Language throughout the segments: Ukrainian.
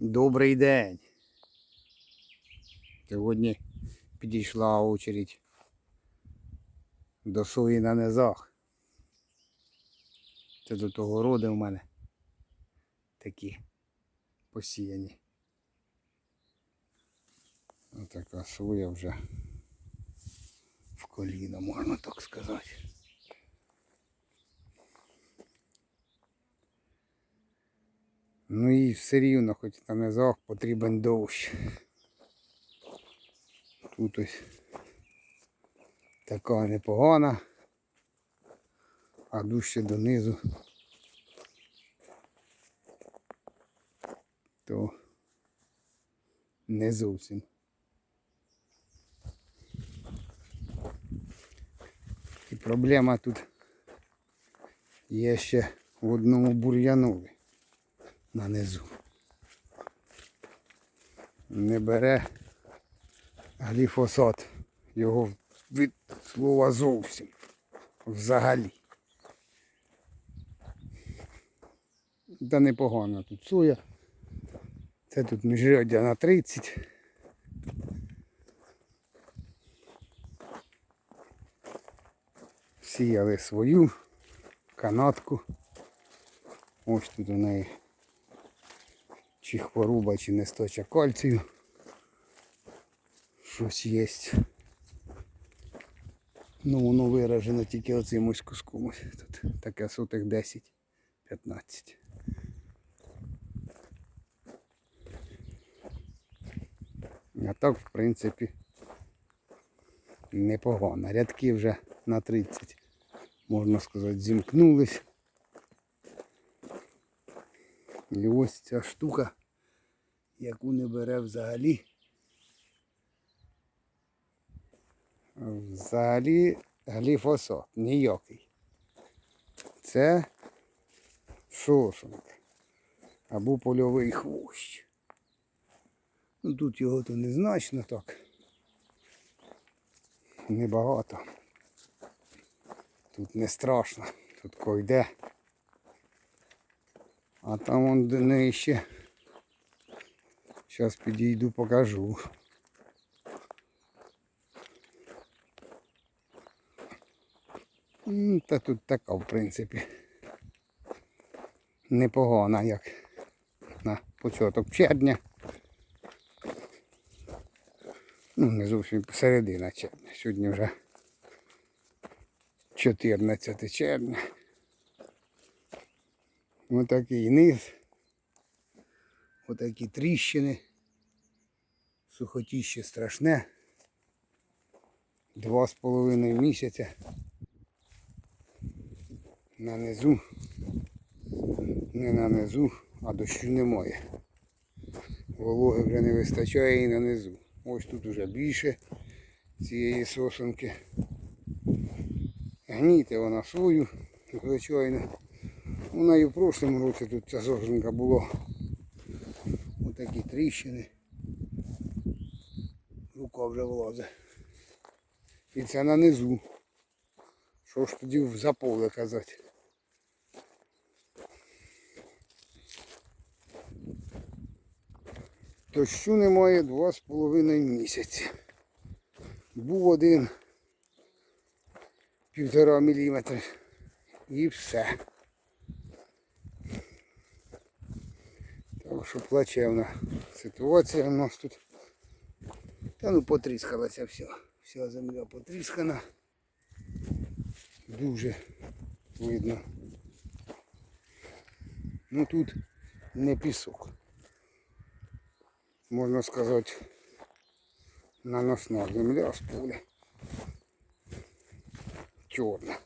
Добрий день. Сьогодні підійшла очередь до сої на низах. Це до того роди в мене такі посіяні. Отака соя вже в коліно, можна так сказати. Ну і все рівно, хоч на низах потрібен дощ. Тут ось така непогана, а дужче донизу. То не зовсім. І проблема тут є ще в одному бур'янові нанизу. Не бере гліфосат. Його від слова зовсім. Взагалі. Та непогано тут соя. Це тут міжряддя на 30. Сіяли свою канатку. Ось тут у неї чи хвороба, чи нестача кальцію. Щось є. Ну, воно виражено тільки оцим ось куском. Тут таке сотих 10-15. А так, в принципі, непогано. Рядки вже на 30, можна сказати, зімкнулись. І ось ця штука, яку не бере взагалі. Взагалі гліфосат ніякий. Це сосунок або польовий хвощ. Ну тут його то незначно так. Небагато. Тут не страшно, тут койде. А там он ще. Зараз підійду покажу. Та тут така, в принципі. Непогана, як на початок червня. Ну, не зовсім середина червня. Сьогодні вже 14 червня. Отакий низ. Отакі тріщини. Сухотіще страшне. Два з половиною місяця. На низу. Не на низу, а дощу немає. Вологи вже не вистачає і на низу. Ось тут уже більше цієї сосенки. Гніте вона свою, звичайно. Вона і в прошлому році тут ця сосенка була. Отакі тріщини. Рука вже влазить. І це на низу. Що ж тоді за поле казати? Дощу немає два з половиною місяці. Був один півтора міліметра і все. Так що плачевна ситуація у нас тут. Та ну потріскалася все. Вся земля потріскана. Дуже видно. Ну тут не пісок. Можна сказати, наносна земля з поля. Чорна.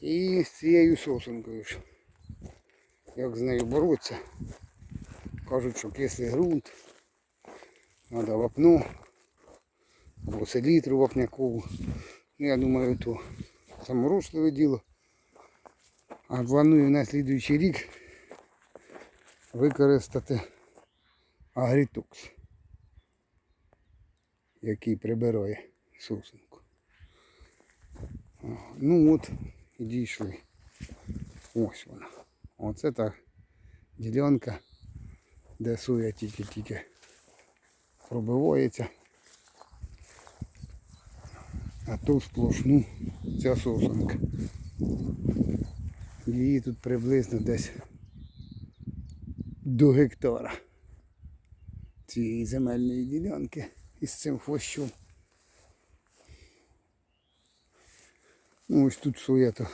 І з цією сосенкою ж. Як з нею боротися? Кажуть, що кислий ґрунт. Треба вапно або селітру вапнякову. Ну, я думаю, то саморушливе діло. А планую на слідуючий рік використати агрітокс, який прибирає сосенку. Ну от і дійшли. Ось вона. Оце так ділянка, де соя тільки-тільки пробивається. А ту сплошну ця сосенка. Її тут приблизно десь до гектара цієї земельної ділянки із цим хвощом. Ну ось тут соя то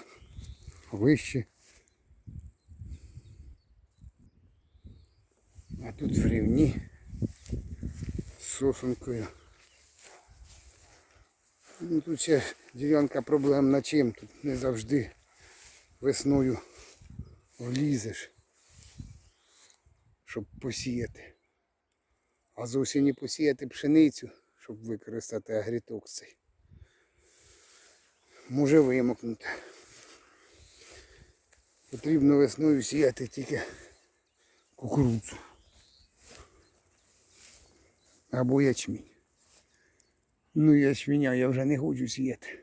вище. А тут в рівні з сосункою. Ну, тут ще ділянка проблем на чим. Тут не завжди весною влізеш, щоб посіяти. А з осені посіяти пшеницю, щоб використати агріток цей. Може вимокнути. Потрібно весною сіяти тільки кукурудзу. Або ячмінь. Ну, ячменя я вже не хочу сіяти.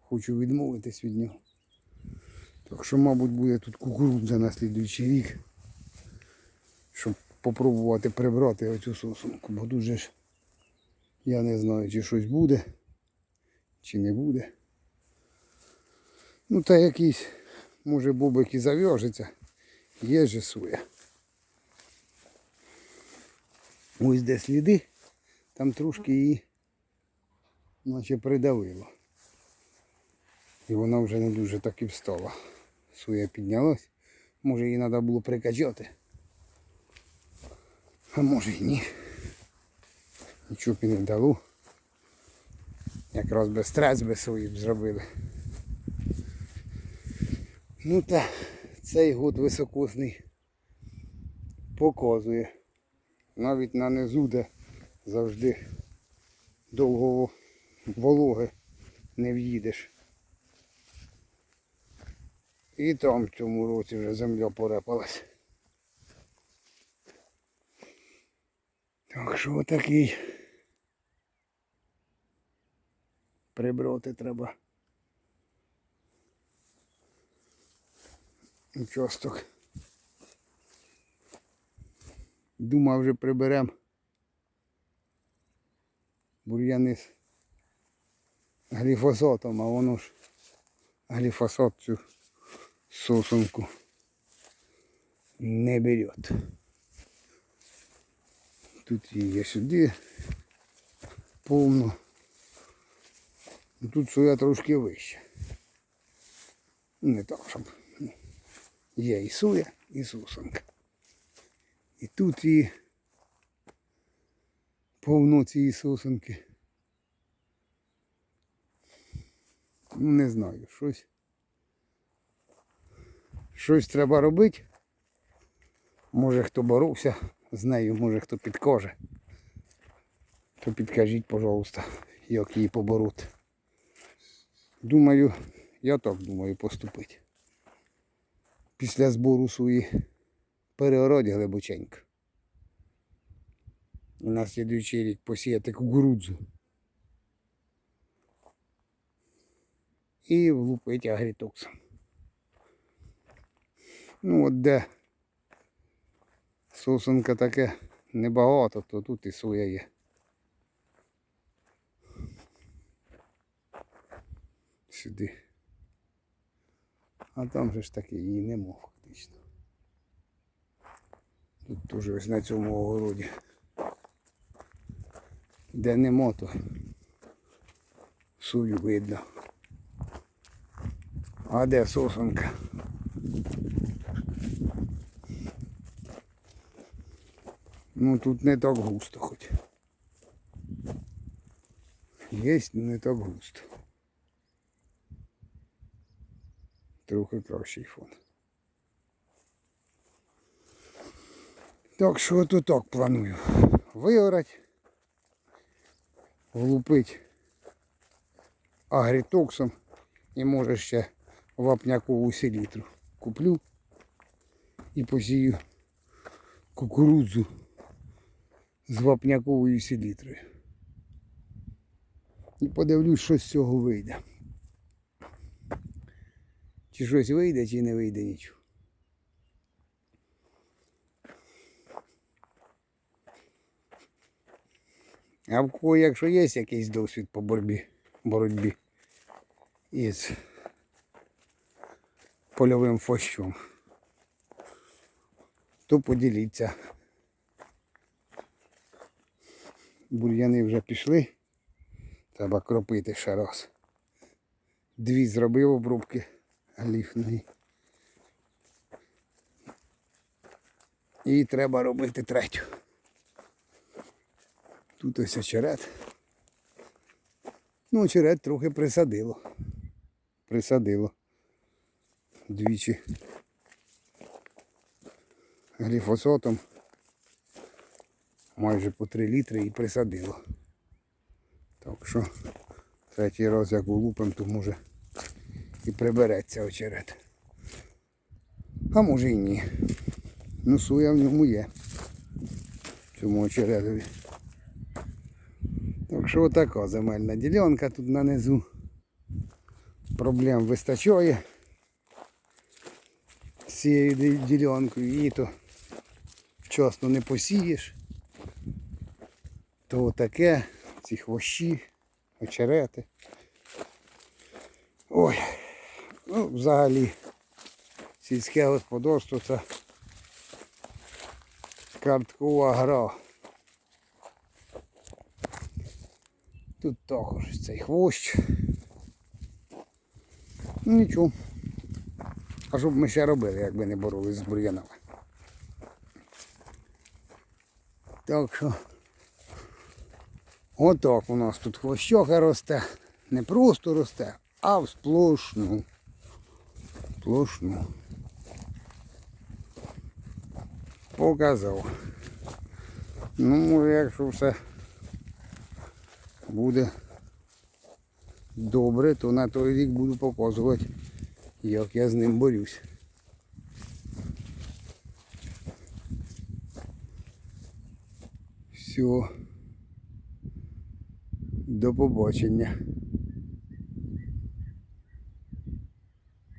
Хочу відмовитись від нього. Так що, мабуть, буде тут кукурудза на слідуючий рік. Щоб попробувати прибрати оцю сосунку. Бо тут же ж я не знаю, чи щось буде, чи не буде. Ну та якийсь, може бобик і зав'яжеться. Є же соя. Ось де сліди, там трошки її наче придавило. І вона вже не дуже так і встала. Соя піднялась. Може її треба було прикачати. А може і ні. Нічого б і не дало. Якраз без стрес без свої б зробили. Ну та цей год високосний показує. Навіть на низу, де завжди довго вологи не в'їдеш. І там в цьому році вже земля порепалась. Так що отакий прибрати треба. Участок. Думав вже приберем бур'яни з гліфосатом, а воно ж гліфосат цю сосунку не берет. Тут її сюди повно. Ну, Тут соя трошки вище. Не так, щоб. Є і соя, і сосунка. І тут і повно цієї сосунки. Ну не знаю, щось. Щось треба робити. Може хто боровся з нею, може хто підкаже. То підкажіть, пожалуйста, як її побороти. Думаю, я так думаю поступити. Після збору свої переороді глибоченько. І на слідуючий рік посіяти кукурудзу. І влупити агрітоксом. Ну от де сосунка таке небагато, то тут і соя є. Сюди. А там же ж таки її нема фактично. Тут теж ось на цьому огороді. Де нема, то сую видно. А де сосунка? Ну тут не так густо хоч. Єсть, не так густо. Трохи кращий фон. Так що то так планую. Виорать, влупить агрітоксом і може ще вапнякову селітру куплю і посію кукурудзу з вапняковою селітрою. І подивлюсь, що з цього вийде. Чи щось вийде, чи не вийде нічого. А в кого, якщо є якийсь досвід по боротьбі, боротьбі із польовим фощом, то поділіться. Бур'яни вже пішли. Треба кропити ще раз. Дві зробив обрубки гліфної. І треба робити третю. Тут ось очерет. Ну, очерет трохи присадило. Присадило. Двічі. Гліфосотом. Майже по 3 літри і присадило. Так що третій раз як улупим, то може і прибереться очерет. А може і ні. Ну суя в ньому є. Цьому очеретові. Що отака земельна ділянка тут нанизу. Проблем вистачає з цією ді- ділянкою. Її то вчасно не посієш. То таке, ці хвощі, очерети. Ой, ну взагалі сільське господарство це карткова гра. Тут також цей хвощ. Нічого. А що б ми ще робили, якби не боролись з бур'янами. Так що отак у нас тут хвощока росте. Не просто росте, а в сплошну. Сплошну. Показав. Ну, може, якщо все буде добре, то на той рік буду показувати, як я з ним борюсь. Все. До побачення.